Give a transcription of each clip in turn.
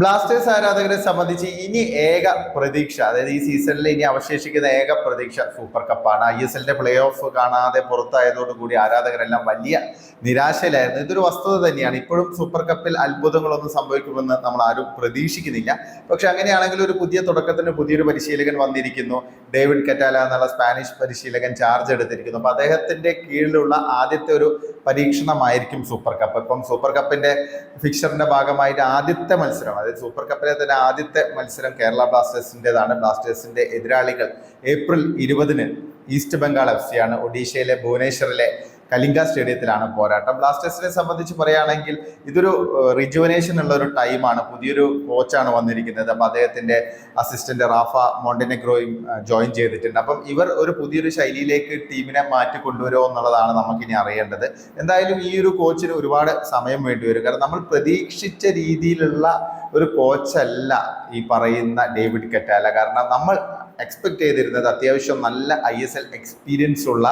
Blasters ആരാധകരെ സംബന്ധിച്ച് ഇനി ഏക പ്രതീക്ഷ അതായത് ഈ സീസണിൽ ഇനി അവശേഷിക്കുന്ന ഏക പ്രതീക്ഷ സൂപ്പർ കപ്പാണ് ഐ എസ് എല്ലിന്റെ പ്ലേ ഓഫ് കാണാതെ പുറത്തായതോടുകൂടി ആരാധകരെല്ലാം വലിയ നിരാശയിലായിരുന്നു. ഇതൊരു വസ്തുത തന്നെയാണ്. ഇപ്പോഴും സൂപ്പർ കപ്പിൽ അത്ഭുതങ്ങളൊന്നും സംഭവിക്കുമെന്ന് നമ്മൾ ആരും പ്രതീക്ഷിക്കുന്നില്ല. പക്ഷെ അങ്ങനെയാണെങ്കിൽ ഒരു പുതിയ തുടക്കത്തിന് പുതിയൊരു പരിശീലകൻ വന്നിരിക്കുന്നു. ഡേവിഡ് കറ്റാല എന്നുള്ള സ്പാനിഷ് പരിശീലകൻ ചാർജ് എടുത്തിരിക്കുന്നു. അപ്പൊ അദ്ദേഹത്തിന്റെ കീഴിലുള്ള ആദ്യത്തെ ഒരു പരീക്ഷണമായിരിക്കും സൂപ്പർ കപ്പ് ഇപ്പം സൂപ്പർ കപ്പിന്റെ ഫിക്സറിന്റെ ഭാഗമായിട്ട് ആദ്യത്തെ മത്സരം അതായത് സൂപ്പർ കപ്പിലെ തന്നെ ആദ്യത്തെ മത്സരം കേരള ബ്ലാസ്റ്റേഴ്സിന്റെതാണ്. ബ്ലാസ്റ്റേഴ്സിന്റെ എതിരാളികൾ ഏപ്രിൽ ഇരുപതിന് ഈസ്റ്റ് ബംഗാൾ എഫ് സി ആണ്. ഒഡീഷയിലെ ഭുവനേശ്വറിലെ കലിംഗ സ്റ്റേഡിയത്തിലാണ് പോരാട്ടം. ബ്ലാസ്റ്റേഴ്സിനെ സംബന്ധിച്ച് പറയുകയാണെങ്കിൽ ഇതൊരു റിജുവനേഷൻ ഉള്ള ഒരു ടൈമാണ് പുതിയൊരു കോച്ചാണ് വന്നിരിക്കുന്നത്. അപ്പം അദ്ദേഹത്തിന്റെ അസിസ്റ്റന്റ് റാഫ മോണ്ടിനെഗ്രോയും ജോയിൻ ചെയ്തിട്ടുണ്ട്. അപ്പം ഇവർ ഒരു പുതിയൊരു ശൈലിയിലേക്ക് ടീമിനെ മാറ്റി കൊണ്ടുവരുമോ എന്നുള്ളതാണ് നമുക്കിനി അറിയേണ്ടത്. എന്തായാലും ഈ ഒരു കോച്ചിന് ഒരുപാട് സമയം വേണ്ടി വരും. കാരണം നമ്മൾ പ്രതീക്ഷിച്ച രീതിയിലുള്ള ഒരു കോച്ചല്ല ഈ പറയുന്ന ഡേവിഡ് കെറ്റാല. കാരണം നമ്മൾ എക്സ്പെക്ട് ചെയ്തിരുന്നത് അത്യാവശ്യം നല്ല ഐ എസ് എൽ എക്സ്പീരിയൻസ് ഉള്ള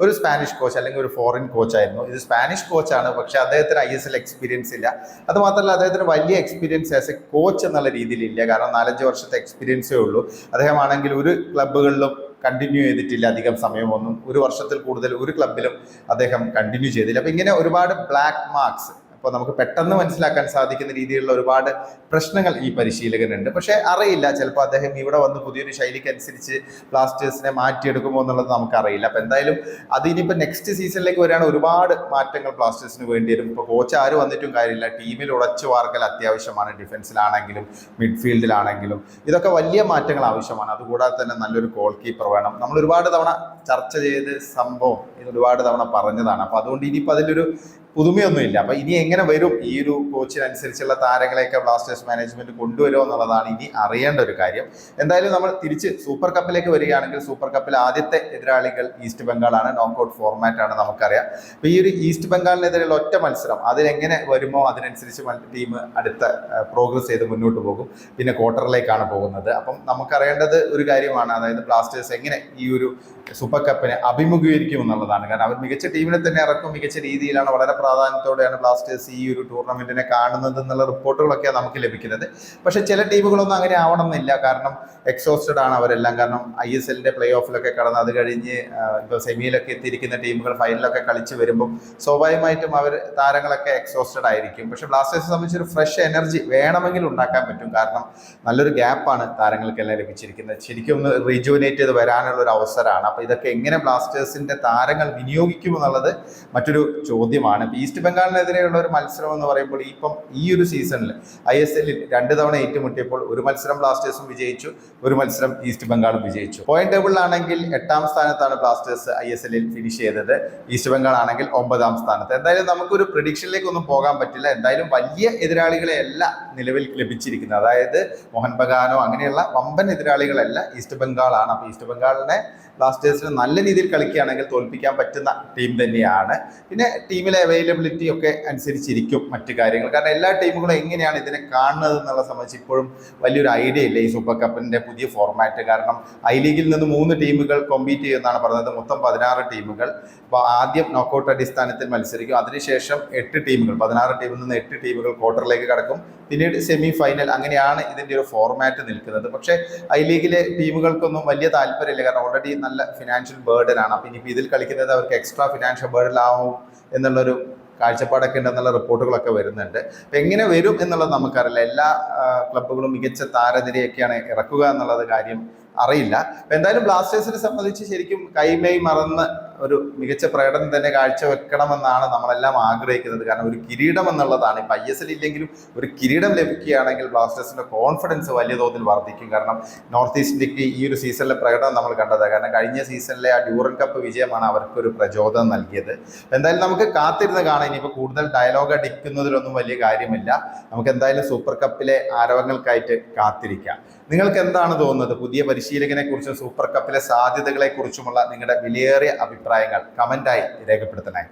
ഒരു സ്പാനിഷ് കോച്ച് അല്ലെങ്കിൽ ഒരു ഫോറിൻ കോച്ചായിരുന്നു ഇത് സ്പാനിഷ് കോച്ചാണ് പക്ഷെ അദ്ദേഹത്തിന് ഐ എസ് എൽ എക്സ്പീരിയൻസ് ഇല്ല. അത് മാത്രമല്ല അദ്ദേഹത്തിന് വലിയ എക്സ്പീരിയൻസ് ആസ് എ കോച്ച് എന്നുള്ള രീതിയിലില്ല കാരണം നാലഞ്ച് വർഷത്തെ എക്സ്പീരിയൻസേ ഉള്ളൂ. അദ്ദേഹമാണെങ്കിൽ ഒരു ക്ലബ്ബുകളിലും കണ്ടിന്യൂ ചെയ്തിട്ടില്ല അധികം സമയമൊന്നും. ഒരു വർഷത്തിൽ കൂടുതൽ ഒരു ക്ലബിലും അദ്ദേഹം കണ്ടിന്യൂ ചെയ്തില്ല. അപ്പം ഇങ്ങനെ ഒരുപാട് ബ്ലാക്ക് മാർക്സ് അപ്പോൾ നമുക്ക് പെട്ടെന്ന് മനസ്സിലാക്കാൻ സാധിക്കുന്ന രീതിയിലുള്ള ഒരുപാട് പ്രശ്നങ്ങൾ ഈ പരിശീലകനുണ്ട്. പക്ഷേ അറിയില്ല. ചിലപ്പോൾ അദ്ദേഹം ഇവിടെ വന്ന് പുതിയൊരു ശൈലിക്ക് അനുസരിച്ച് ബ്ലാസ്റ്റേഴ്സിനെ മാറ്റിയെടുക്കുമോ എന്നുള്ളത് നമുക്ക് അറിയില്ല അപ്പോൾ എന്തായാലും അത് ഇനിയിപ്പോൾ നെക്സ്റ്റ് സീസണിലേക്ക് വരികയാണ് ഒരുപാട് മാറ്റങ്ങൾ ബ്ലാസ്റ്റേഴ്സിന് വേണ്ടി വരും ഇപ്പോൾ കോച്ച് ആര് വന്നിട്ടും കാര്യമില്ല. ടീമിൽ ഉടച്ചു വാർക്കൽ അത്യാവശ്യമാണ്. ഡിഫൻസിലാണെങ്കിലും മിഡ്ഫീൽഡിലാണെങ്കിലും ഇതൊക്കെ വലിയ മാറ്റങ്ങൾ ആവശ്യമാണ്. അതുകൂടാതെ തന്നെ നല്ലൊരു ഗോൾ കീപ്പർ വേണം. നമ്മൾ ഒരുപാട് തവണ ചർച്ച ചെയ്ത് സംഭവം ഒരുപാട് തവണ പറഞ്ഞതാണ്. അപ്പോൾ അതുകൊണ്ട് ഇനിയിപ്പോൾ അതിലൊരു പുതുമയൊന്നുമില്ല. അപ്പൊ ഇനി എങ്ങനെ വരും? ഈ ഒരു കോച്ചിനനുസരിച്ചുള്ള താരങ്ങളെയൊക്കെ ബ്ലാസ്റ്റേഴ്സ് മാനേജ്മെന്റ് കൊണ്ടുവരുമോ എന്നുള്ളതാണ് ഇനി അറിയേണ്ട ഒരു കാര്യം. എന്തായാലും നമ്മൾ തിരിച്ച് സൂപ്പർ കപ്പിലേക്ക് വരികയാണെങ്കിൽ സൂപ്പർ കപ്പിൽ ആദ്യത്തെ എതിരാളികൾ ഈസ്റ്റ് ബംഗാളാണ്. നോക്കൗട്ട് ഫോർമാറ്റ് ആണ് നമുക്കറിയാം. അപ്പൊ ഈ ഒരു ഈസ്റ്റ് ബംഗാളിനെതിരെയുള്ള ഒറ്റ മത്സരം അതിലെങ്ങനെ വരുമോ അതിനനുസരിച്ച് ടീം അടുത്ത പ്രോഗ്രസ് ചെയ്ത് മുന്നോട്ട് പോകും. പിന്നെ ക്വാർട്ടറിലേക്കാണ് പോകുന്നത്. അപ്പം നമുക്കറിയേണ്ടത് ഒരു കാര്യമാണ്. അതായത് ബ്ലാസ്റ്റേഴ്സ് എങ്ങനെ ഈ ഒരു സൂപ്പർ കപ്പിനെ അഭിമുഖീകരിക്കും എന്നുള്ളതാണ്. കാരണം അവർ മികച്ച ടീമിനെ തന്നെ ഇറക്കും. മികച്ച രീതിയിലാണ് വളരെ പ്രാധാന്യത്തോടെയാണ് ബ്ലാസ്റ്റേഴ്സ് ഈ ഒരു ടൂർണമെന്റിനെ കാണുന്നത് എന്നുള്ള റിപ്പോർട്ടുകളൊക്കെയാണ് നമുക്ക് ലഭിക്കുന്നത്. പക്ഷെ ചില ടീമുകളൊന്നും അങ്ങനെ ആവണം എന്നില്ല കാരണം എക്സോസ്റ്റഡ് ആണ് അവരെല്ലാം. കാരണം ഐ എസ് എല്ലിന്റെ പ്ലേ ഓഫിലൊക്കെ കടന്ന് അത് കഴിഞ്ഞ് ഇപ്പോൾ സെമിയിലൊക്കെ എത്തിയിരിക്കുന്ന ടീമുകൾ ഫൈനലൊക്കെ കളിച്ച് വരുമ്പോൾ സ്വാഭാവികമായിട്ടും അവർ താരങ്ങളൊക്കെ എക്സോസ്റ്റഡ് ആയിരിക്കും. പക്ഷെ ബ്ലാസ്റ്റേഴ്സിനെ സംബന്ധിച്ച് ഒരു ഫ്രഷ് എനർജി വേണമെങ്കിൽ ഉണ്ടാക്കാൻ പറ്റും. കാരണം നല്ലൊരു ഗ്യാപ്പാണ് താരങ്ങൾക്കെല്ലാം ലഭിച്ചിരിക്കുന്നത്. ശരിക്കും ഒന്ന് റീജുവനേറ്റ് ചെയ്ത് വരാനുള്ള ഒരു അവസരമാണ്. അപ്പോൾ ഇതൊക്കെ എങ്ങനെ ബ്ലാസ്റ്റേഴ്സിന്റെ താരങ്ങൾ വിനിയോഗിക്കും എന്നുള്ളത് മറ്റൊരു ചോദ്യമാണ്. ഇപ്പം ഈസ്റ്റ് ബംഗാളിനെതിരെയുള്ള ഒരു മത്സരം എന്ന് പറയുമ്പോൾ ഇപ്പം ഈ ഒരു സീസണിൽ ഐ എസ് എല്ലിൽ രണ്ട് തവണ ഏറ്റുമുട്ടിയപ്പോൾ ഒരു മത്സരം ബ്ലാസ്റ്റേഴ്സും വിജയിച്ചു ഒരു മത്സരം ഈസ്റ്റ് ബംഗാളും വിജയിച്ചു. പോയിന്റ് ടേബിളിലാണെങ്കിൽ എട്ടാം സ്ഥാനത്താണ് ബ്ലാസ്റ്റേഴ്സ് ഐ എസ് എല്ലിൽ ഫിനിഷ് ചെയ്തത്. ഈസ്റ്റ് ബംഗാൾ ആണെങ്കിൽ ഒമ്പതാം സ്ഥാനത്ത്. എന്തായാലും നമുക്കൊരു പ്രഡിക്ഷനിലേക്ക് ഒന്നും പോകാൻ പറ്റില്ല. എന്തായാലും വലിയ എതിരാളികളെ അല്ല നിലവിൽ ലഭിച്ചിരിക്കുന്നത്. അതായത് മോഹൻ ബഗാനോ അങ്ങനെയുള്ള വമ്പൻ എതിരാളികളല്ല ഈസ്റ്റ് ബംഗാളാണ്. അപ്പോൾ ഈസ്റ്റ് ബംഗാളിനെ ബ്ലാസ്റ്റേഴ്സിന് നല്ല രീതിയിൽ കളിക്കുകയാണെങ്കിൽ തോൽപ്പിക്കാൻ പറ്റുന്ന ടീം തന്നെയാണ്. പിന്നെ ടീമിലെ അവൈലബിലിറ്റി ഒക്കെ അനുസരിച്ചിരിക്കും മറ്റു കാര്യങ്ങൾ. കാരണം എല്ലാ ടീമുകളും എങ്ങനെയാണ് ഇതിനെ കാണുന്നത് എന്നുള്ള സംബന്ധിച്ച് ഇപ്പോഴും വലിയൊരു ഐഡിയ ഇല്ല ഈ സൂപ്പർ കപ്പിന്റെ പുതിയ ഫോർമാറ്റ് കാരണം ഐ ലീഗിൽ നിന്ന് മൂന്ന് ടീമുകൾ കോമ്പീറ്റ് ചെയ്യുമെന്നാണ് പറഞ്ഞത്. മൊത്തം പതിനാറ് ടീമുകൾ. അപ്പോൾ ആദ്യം നോക്കൗട്ട് അടിസ്ഥാനത്തിൽ മത്സരിക്കും. അതിനുശേഷം എട്ട് ടീമുകൾ. പതിനാറ് ടീമിൽ നിന്ന് എട്ട് ടീമുകൾ ക്വാർട്ടറിലേക്ക് കടക്കും. പിന്നീട് സെമി ഫൈനൽ അങ്ങനെയാണ് ഇതിന്റെ ഒരു ഫോർമാറ്റ് നിൽക്കുന്നത്. പക്ഷേ ഐ ലീഗിലെ ടീമുകൾക്കൊന്നും വലിയ താല്പര്യമില്ല. കാരണം ഓൾറെഡി നല്ല ഫിനാൻഷ്യൽ ബേർഡൻ ആണ്. അപ്പം ഇനിയിപ്പോൾ ഇതിൽ കളിക്കുന്നത് അവർക്ക് എക്സ്ട്രാ ഫിനാൻഷ്യൽ ബേർഡൻ ആവും എന്നുള്ളൊരു കാഴ്ചപ്പാടൊക്കെ ഉണ്ടെന്നുള്ള റിപ്പോർട്ടുകളൊക്കെ വരുന്നുണ്ട്. അപ്പം എങ്ങനെ വരും എന്നുള്ളത് നമുക്കറിയില്ല. എല്ലാ ക്ലബ്ബുകളും മികച്ച താരനിരയൊക്കെയാണ് ഇറക്കുക എന്നുള്ളത് കാര്യം അറിയില്ല. അപ്പം എന്തായാലും ബ്ലാസ്റ്റേഴ്സിനെ സംബന്ധിച്ച് ശരിക്കും കൈമേ മറന്ന് ഒരു മികച്ച പ്രകടനം തന്നെ കാഴ്ചവെക്കണമെന്നാണ് നമ്മളെല്ലാം ആഗ്രഹിക്കുന്നത്. കാരണം ഒരു കിരീടം എന്നുള്ളതാണ്. ഇപ്പം ഐ എസ് എൽ ഇല്ലെങ്കിലും ഒരു കിരീടം ലഭിക്കുകയാണെങ്കിൽ ബ്ലാസ്റ്റേഴ്സിന്റെ കോൺഫിഡൻസ് വലിയ തോതിൽ വർദ്ധിക്കും. കാരണം നോർത്ത് ഈസ്റ്റ് ഇന്ത്യയ്ക്ക് ഈ ഒരു സീസണിലെ പ്രകടനം നമ്മൾ കണ്ടത് കാരണം കഴിഞ്ഞ സീസണിലെ ആ ഡ്യൂറൻ കപ്പ് വിജയമാണ് അവർക്കൊരു പ്രചോദനം നൽകിയത്. എന്തായാലും നമുക്ക് കാത്തിരുന്ന് കാണാം. ഇനിയിപ്പോൾ കൂടുതൽ ഡയലോഗ് അടിക്കുന്നതിലൊന്നും വലിയ കാര്യമില്ല. നമുക്ക് എന്തായാലും സൂപ്പർ കപ്പിലെ ആരവങ്ങൾക്കായിട്ട് കാത്തിരിക്കാം. നിങ്ങൾക്ക് എന്താണ് തോന്നുന്നത്? പുതിയ പരിശീലകനെ കുറിച്ചും സൂപ്പർ കപ്പിലെ സാധ്യതകളെ കുറിച്ചുമുള്ള നിങ്ങളുടെ വിലയേറിയ അഭിപ്രായങ്ങൾ കമന്റായി രേഖപ്പെടുത്തണേ.